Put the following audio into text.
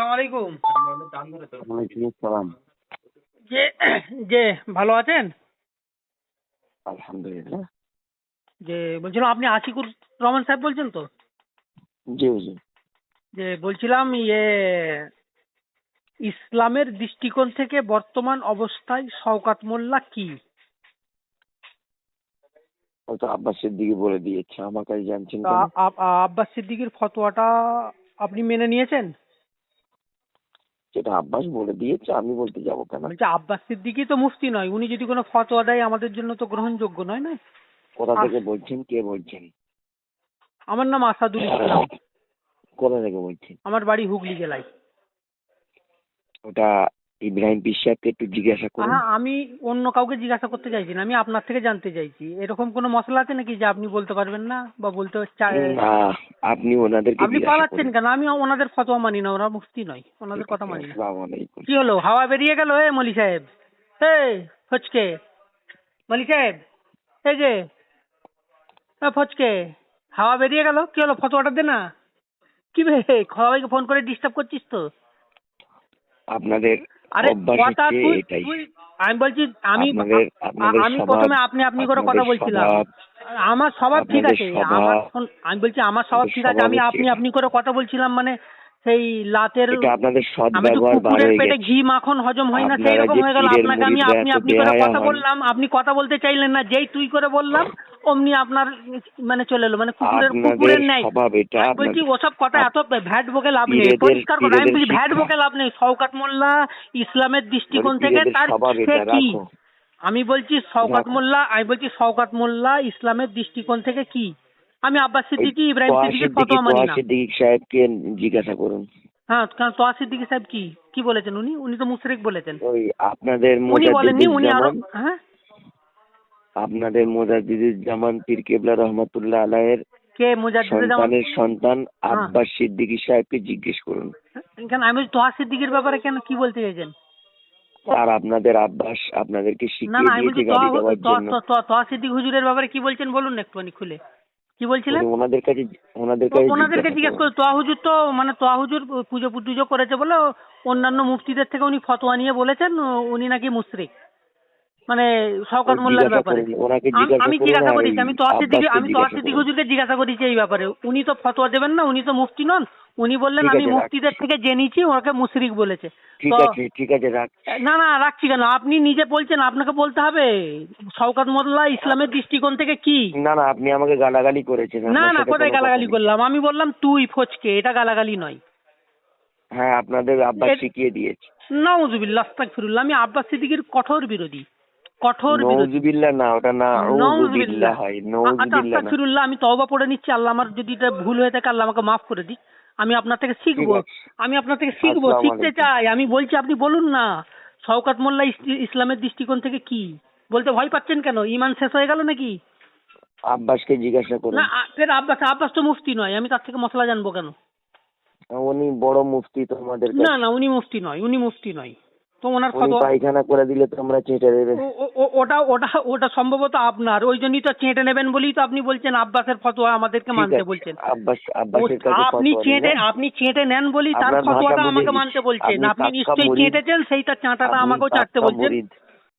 আসসালামু আলাইকুম। ওয়ালাইকুম আসসালাম। যে যে ভালো আছেন? আলহামদুলিল্লাহ। যে বলছিলাম আপনি আশিকুর রহমান সাহেব বলছেন তো? জি যে বলছিলাম ইয়ে ইসলামের দৃষ্টিকোণ থেকে বর্তমান অবস্থায় শওকাত মোল্লা কি? তো বলে দিয়েছে আমার কাছে জানছেন আব্বাস সিদ্দিকির ফতোয়াটা আপনি মেনে নিয়েছেন? যেটা আব্বাস বলে দিয়েছে আমি বলতে যাব কেন? আব্বাস সিদ্দিকি তো মুফতি নয় উনি যদি কোনো ফতোয়া দেয় আমাদের জন্য তো গ্রহণযোগ্য নয় না? কোথা থেকে বলছেন কে বলছেন? আমার নাম আসাদুল ইসলাম। কোথা থেকে বলছেন? আমার বাড়ি হুগলি জেলায়। ওটা ইব্রাহিম সাহেবকে একটু জিজ্ঞাসা করুন। হ্যাঁ আমি অন্য কাউকে জিজ্ঞাসা করতে চাইছি না আমি আপনার থেকে জানতে চাইছি। এরকম কোনো মশলা আছে নাকি যে আপনি বলতে পারবেন না বা বলতে না আপনি ওনাদেরকে আপনি পালাচ্ছেন কেন? আমি ওনাদের ফতোয়া মানি না ওরা মুফতি নয় ওনাদের কথা মানি না। কি হলো? হাওয়া বেরিয়ে গেল এ মলি সাহেব। এই ফচকে। মলি সাহেব এই যে ফচকে। হাওয়া বেরিয়ে গেল কি হলো ফতোয়াটা দে না। কি বে সবাইকে ফোন করে ডিস্টার্ব করছিস তো? আপনাদের আরে কথা তুই তুই আমি বলছি আমি আমি প্রথমে আপনি আপনি করে কথা বলছিলাম। আমার স্বভাব ঠিক আছে। আমার আমি বলছি আমার স্বভাব ঠিক আছে। আমি আপনি আপনি করে কথা বলছিলাম মানে সেই লাতের আপনাদের সৎ আমি তো ব্যবহার কুকুরের পেটে ঘি মাখন হজম হয় না সেই রকম হয়ে গেল। আপনাকে আমি আপনি আপনি করে কথা বললাম আপনি কথা বলতে চাইলেন না যেই তুই করে বললাম অমনি আপনার মানে চলে এলো। মানে কুকুরের কুকুরের এটা বলছি ওসব কথা এত ভ্যাট বকে লাভ নেই। পরিষ্কার কথা আমি বলছি ভ্যাট বকে লাভ নেই। শওকাত মোল্লা ইসলামের দৃষ্টিকোণ থেকে তার সে কি? আমি বলছি শওকাত মোল্লা আমি বলছি শওকাত মোল্লা ইসলামের দৃষ্টিকোণ থেকে কি? আমি আব্বাস সিদ্দিকি ইব্রাহিম সিদ্দিকির সিদ্দিকী- ফতোয়া মানি না। সিদ্দিকী সাহেবকে জিজ্ঞাসা করুন? হ্যাঁ কারণ তোয়া সিদ্দিকি সাহেব কি? কি বলেছেন উনি? উনি তো মুশরিক বলেছেন। ওই আপনাদের উনি বলেননি উনি আরও হ্যাঁ? আপনাদের মোজাদ্দিদুজ্জামান পীর কেবলা রহমতুল্লাহ আলাহের কে মুজাদ্দিদ জামান সন্তানের সন্তান হ্যাঁ। আব্বাস সিদ্দিকী সাহেবকে জিজ্ঞেস করুন। কেন আমি তোহা সিদ্দিকির ব্যাপারে কেন কি বলতে চাইছেন? আর আপনাদের আব্বাস আপনাদেরকে শিখিয়ে দিয়েছে গাড়ি দেওয়ার জন্য। তোয়া সিদ্দিক হুজুরের ব্যাপারে কি বলছেন বলুন না একটুখানি খুলে। কি বলছিলেন ওনাদের কাছে ওনাদের কাছে ওনাদেরকে জিজ্ঞাসা। করে তোয়া হুজুর তো মানে তোয়া হুজুর পুজো টুজো করেছে বলে অন্যান্য মুফতিদের থেকে উনি ফতোয়া নিয়ে বলেছেন উনি নাকি মুশরিক মানে শওকত মোল্লার ব্যাপারে। আম- জিজ্ঞাসা করেছি আমি সিদ্দিক আব্বাসকে আমি জিজ্ঞাসা সিদ্দিক হুজুরকে জিজ্ঞাসা করেছি এই ব্যাপারে। উনি তো ফতোয়া দেবেন না উনি তো মুফতি নন। উনি বললেন আমি মুফতিদের থেকে জেনেছি ওনাকে মুশরিক বলেছে। ঠিক আছে ঠিক আছে রাখ না না রাখছি কেন? আপনি নিজে বলছেন আপনাকে বলতে হবে। শওকত মোল্লা ইসলামের দৃষ্টিকোণ থেকে কি? না না আপনি আমাকে গালাগালি করেছেন। না না কোথায় গালাগালি করলাম? আমি বললাম তুই ফচকে এটা গালাগালি নয়। হ্যাঁ আপনাদের আব্বাস শিখিয়ে দিয়েছে। নাউজুবিল্লাহ আস্তাগফিরুল্লাহ আমি আব্বাস সিদ্দিকীর কঠোর বিরোধী। কঠোর বিরোধী। নৌজুবিল্লাহ না ওটা না নাউজুবিল্লাহ হয় আচ্ছা নৌজুবিল্লাহ না আমি তওবা পড়ে নিচ্ছি আল্লাহ আমার যদি এটা ভুল হয়ে থাকে আল্লাহ আমাকে মাফ করে দিক। আমি আপনার থেকে শিখব আমি আপনার থেকে শিখব শিখতে চাই। আমি বলছি আপনি বলুন না শওকত মোল্লা ইসলামের দৃষ্টিকোণ থেকে কি? বলতে ভয় পাচ্ছেন কেন? ইমান শেষ হয়ে গেল নাকি? আব্বাসকে জিজ্ঞাসা করুন। না ফের আব্বাস আব্বাস তো মুফতি নয় আমি তার থেকে মশলা জানব কেন? উনি বড় মুফতি তোমাদের না না উনি মুফতি নয় উনি মুফতি নয়। তো ওনার পায়খানা করে দিলে তোমরা চেটে দেবে। ওটা ওটা ওটা সম্ভবত আপনার। ওই জন্যই তো চেটে নেবেন বলেই তো আপনি বলছেন আব্বাসের ফতোয়া আমাদেরকে মানতে বলছেন। আব্বাস আব্বাসের কাছে আপনি চেটে আপনি চেটে নেন বলেই তার ফতোয়াটা আমাকে মানতে বলছেন। আপনি নিশ্চয়ই। চেটেছেন সেইটা চাঁটাটা আমাকেও চাটতে বলছেন।